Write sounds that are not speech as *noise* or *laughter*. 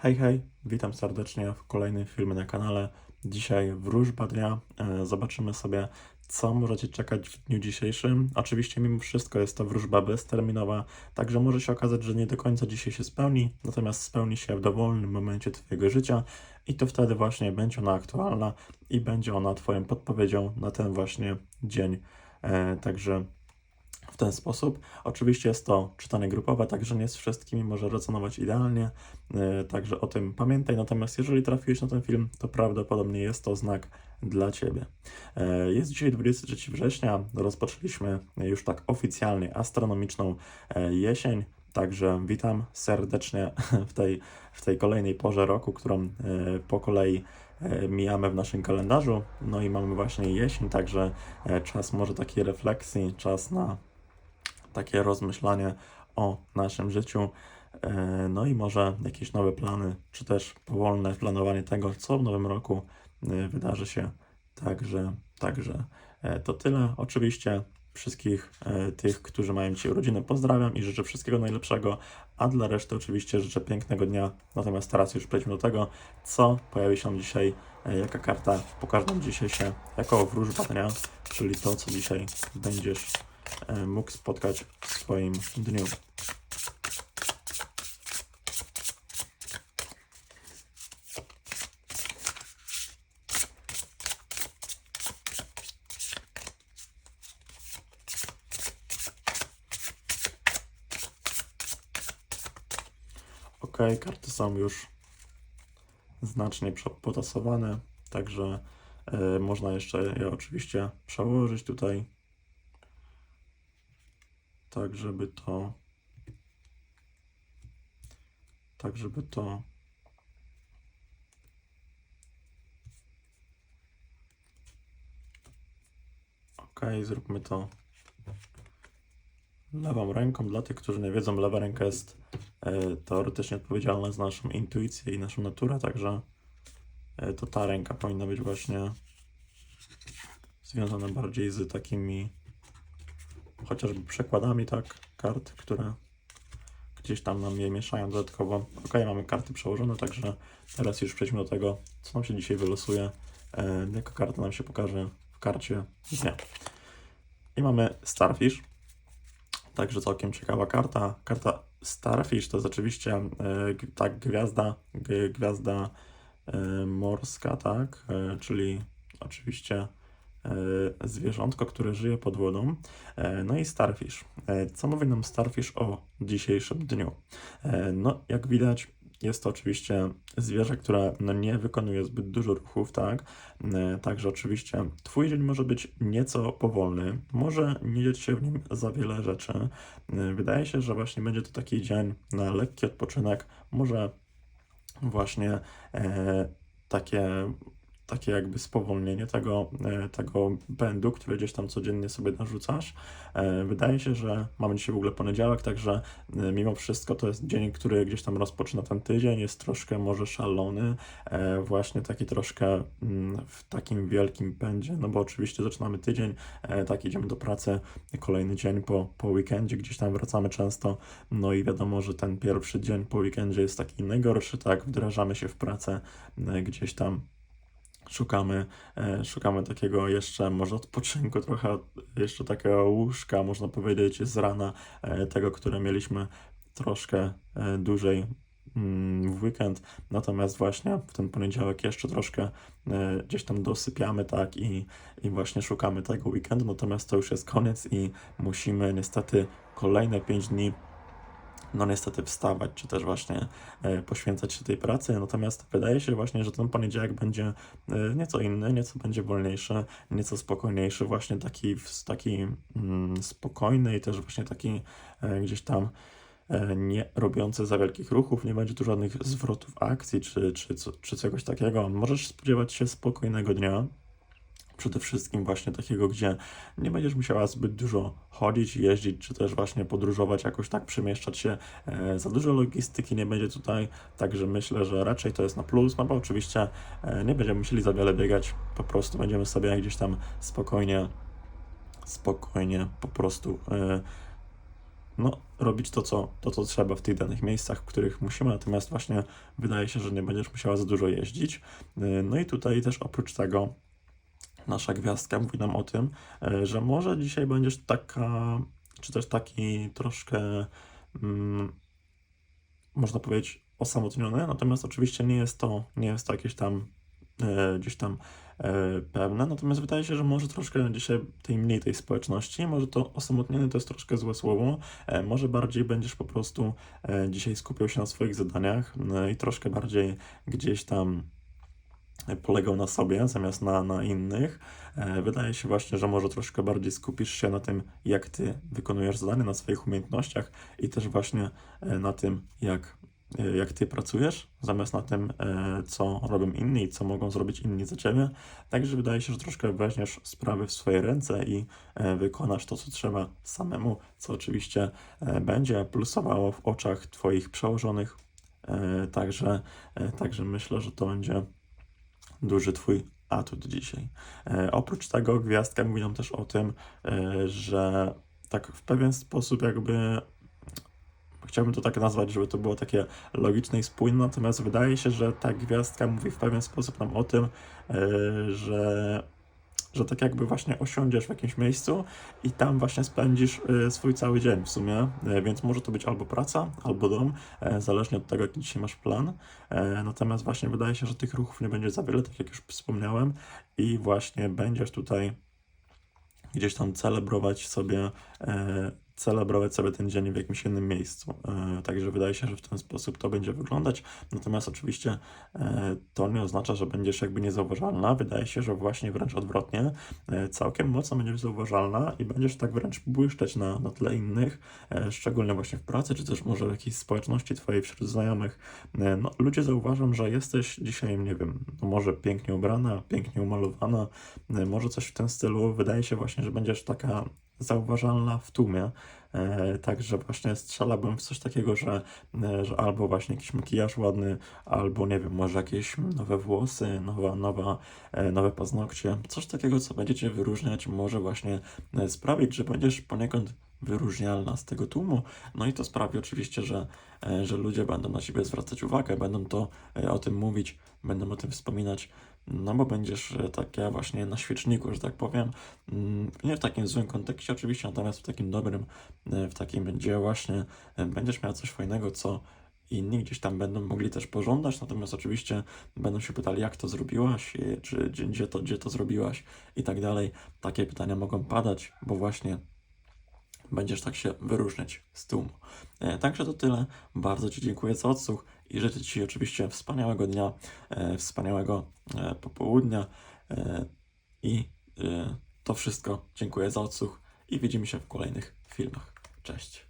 Hej, hej, witam serdecznie w kolejnym filmie na kanale. Dzisiaj wróżba dnia. E, Zobaczymy sobie, co możecie czekać w dniu dzisiejszym. Oczywiście, mimo wszystko, jest to wróżba bezterminowa, także może się okazać, że nie do końca dzisiaj się spełni, natomiast spełni się w dowolnym momencie Twojego życia i to wtedy właśnie będzie ona aktualna i będzie ona Twoją podpowiedzią na ten właśnie dzień. E, Także w ten sposób. Oczywiście jest to czytanie grupowe, także nie z wszystkimi może rezonować idealnie, yy, także o tym pamiętaj. Natomiast jeżeli trafiłeś na ten film, to prawdopodobnie jest to znak dla Ciebie. Yy, Jest dzisiaj 23 września, rozpoczęliśmy już tak oficjalnie astronomiczną yy, jesień. Także witam serdecznie *laughs* w tej, w tej kolejnej porze roku, którą po kolei mijamy w naszym kalendarzu. No i mamy właśnie jesień, także czas może takiej refleksji, czas na takie rozmyślanie o naszym życiu. e, No i może jakieś nowe plany, czy też powolne planowanie tego, co w nowym roku e, wydarzy się. Także, także e, to tyle. Oczywiście wszystkich tych, którzy mają dzisiaj urodziny, pozdrawiam i życzę wszystkiego najlepszego, a dla reszty oczywiście życzę pięknego dnia. Natomiast teraz już przejdźmy do tego, co pojawi się dzisiaj, jaka karta pokaże nam dzisiaj się jako wróżba dnia, czyli to, co dzisiaj będziesz mógł spotkać w swoim dniu. Ok, karty są już znacznie potasowane, także e, można jeszcze je oczywiście przełożyć tutaj, tak żeby to, tak żeby to Ok, zróbmy to lewą ręką. Dla tych, którzy nie wiedzą, lewa ręka jest e, teoretycznie odpowiedzialna za naszą intuicję i naszą naturę, także e, to ta ręka powinna być właśnie związana bardziej z takimi chociażby przekładami, tak, kart, które gdzieś tam nam je mieszają dodatkowo. Ok, mamy karty przełożone, także teraz już przejdźmy do tego, co nam się dzisiaj wylosuje, e, jaka karta nam się pokaże w karcie dnia. I mamy Starfish. Także całkiem ciekawa karta. Karta Starfish to jest oczywiście e, tak gwiazda, gwiazda e, morska, tak, e, czyli oczywiście zwierzątko, które żyje pod wodą. E, no i Starfish. E, co mówi nam Starfish o dzisiejszym dniu? E, no, jak widać, jest to oczywiście zwierzę, które no, nie wykonuje zbyt dużo ruchów, tak? E, Także oczywiście Twój dzień może być nieco powolny, może nie dziać się w nim za wiele rzeczy. E, Wydaje się, że właśnie będzie to taki dzień na lekki odpoczynek, może właśnie e, takie, takie jakby spowolnienie tego, e, tego pędu, który gdzieś tam codziennie sobie narzucasz. E, Wydaje się, że mamy dzisiaj w ogóle poniedziałek, także e, mimo wszystko to jest dzień, który gdzieś tam rozpoczyna ten tydzień, jest troszkę może szalony, właśnie taki troszkę mm, w takim wielkim pędzie, no bo oczywiście zaczynamy tydzień, tak idziemy do pracy, kolejny dzień po, po weekendzie, gdzieś tam wracamy często, no i wiadomo, że ten pierwszy dzień po weekendzie jest taki najgorszy, tak, wdrażamy się w pracę, gdzieś tam szukamy, e, szukamy takiego jeszcze może odpoczynku, trochę jeszcze takiego łóżka, można powiedzieć, z rana e, tego, które mieliśmy troszkę e, dłużej mm, w weekend, natomiast właśnie w ten poniedziałek jeszcze troszkę gdzieś tam dosypiamy, tak, i, i właśnie szukamy tego weekendu, natomiast to już jest koniec i musimy niestety kolejne 5 dni no niestety wstawać, czy też właśnie e, poświęcać się tej pracy. Natomiast wydaje się właśnie, że ten poniedziałek będzie e, nieco inny, nieco będzie wolniejszy, nieco spokojniejszy, właśnie taki, taki mm, spokojny i też właśnie taki e, gdzieś tam nie robiący za wielkich ruchów, nie będzie tu żadnych zwrotów akcji czy, czy, czy czegoś takiego. Możesz spodziewać się spokojnego dnia. Przede wszystkim właśnie takiego, gdzie nie będziesz musiała zbyt dużo chodzić, jeździć, czy też właśnie podróżować, jakoś tak przemieszczać się. E, za dużo logistyki nie będzie tutaj, także myślę, że raczej to jest na plus, no bo oczywiście e, nie będziemy musieli za wiele biegać, po prostu będziemy sobie gdzieś tam spokojnie, spokojnie po prostu e, no, robić to co, to, co trzeba w tych danych miejscach, w których musimy, natomiast właśnie wydaje się, że nie będziesz musiała za dużo jeździć. No i tutaj też oprócz tego nasza gwiazdka mówi nam o tym, e, że może dzisiaj będziesz taka, czy też taki troszkę, mm, można powiedzieć, osamotniony, natomiast oczywiście nie jest to, nie jest to jakieś tam e, gdzieś tam e, pewne, natomiast wydaje się, że może troszkę dzisiaj tej mniej tej społeczności, może to osamotniony to jest troszkę złe słowo, e, może bardziej będziesz po prostu e, dzisiaj skupiał się na swoich zadaniach no i troszkę bardziej gdzieś tam polegał na sobie zamiast na, na innych. E, Wydaje się właśnie, że może troszkę bardziej skupisz się na tym, jak ty wykonujesz zadania, na swoich umiejętnościach i też właśnie e, na tym, jak, e, jak ty pracujesz, zamiast na tym, co robią inni i co mogą zrobić inni za ciebie. Także wydaje się, że troszkę weźmiesz sprawy w swoje ręce i wykonasz to, co trzeba samemu, co oczywiście będzie plusowało w oczach twoich przełożonych. Także, także myślę, że to będzie duży Twój atut dzisiaj. E, oprócz tego gwiazdka mówi nam też o tym, e, że tak w pewien sposób jakby chciałbym to tak nazwać, żeby to było takie logiczne i spójne, natomiast wydaje się, że ta gwiazdka mówi w pewien sposób nam o tym, e, że że tak jakby właśnie osiądziesz w jakimś miejscu i tam właśnie spędzisz e, swój cały dzień w sumie, E, więc może to być albo praca, albo dom, e, zależnie od tego, jaki dzisiaj masz plan. E, Natomiast właśnie wydaje się, że tych ruchów nie będzie za wiele, tak jak już wspomniałem, i właśnie będziesz tutaj gdzieś tam celebrować sobie, celebrować sobie ten dzień w jakimś innym miejscu. E, także wydaje się, że w ten sposób to będzie wyglądać. Natomiast oczywiście e, to nie oznacza, że będziesz jakby niezauważalna. Wydaje się, że właśnie wręcz odwrotnie, e, całkiem mocno będziesz zauważalna i będziesz tak wręcz błyszczeć na, na tle innych, szczególnie właśnie w pracy, czy też może w jakiejś społeczności twojej wśród znajomych. No, ludzie zauważą, że jesteś dzisiaj, nie wiem, no może pięknie ubrana, pięknie umalowana, może coś w tym stylu. Wydaje się właśnie, że będziesz taka zauważalna w tłumie. E, także właśnie strzelałbym w coś takiego, że, e, że albo właśnie jakiś makijaż ładny, albo nie wiem, może jakieś nowe włosy, nowa, nowa, e, nowe paznokcie, coś takiego, co będziecie wyróżniać, może właśnie sprawić, że będziesz poniekąd wyróżnialna z tego tłumu. No i to sprawi oczywiście, że, że ludzie będą na ciebie zwracać uwagę, będą to o tym mówić, będą o tym wspominać, no bo będziesz e, taka właśnie na świeczniku, że tak powiem. Mm, Nie w takim złym kontekście oczywiście, natomiast w takim dobrym, e, w takim, gdzie właśnie e, będziesz miała coś fajnego, co inni gdzieś tam będą mogli też pożądać, natomiast oczywiście będą się pytali, jak to zrobiłaś, czy gdzie, to, gdzie to zrobiłaś i tak dalej. Takie pytania mogą padać, bo właśnie będziesz tak się wyróżniać z tłumu. Także to tyle. Bardzo Ci dziękuję za odsłuch i życzę Ci oczywiście wspaniałego dnia, e, wspaniałego e, popołudnia e, i to wszystko. Dziękuję za odsłuch i widzimy się w kolejnych filmach. Cześć.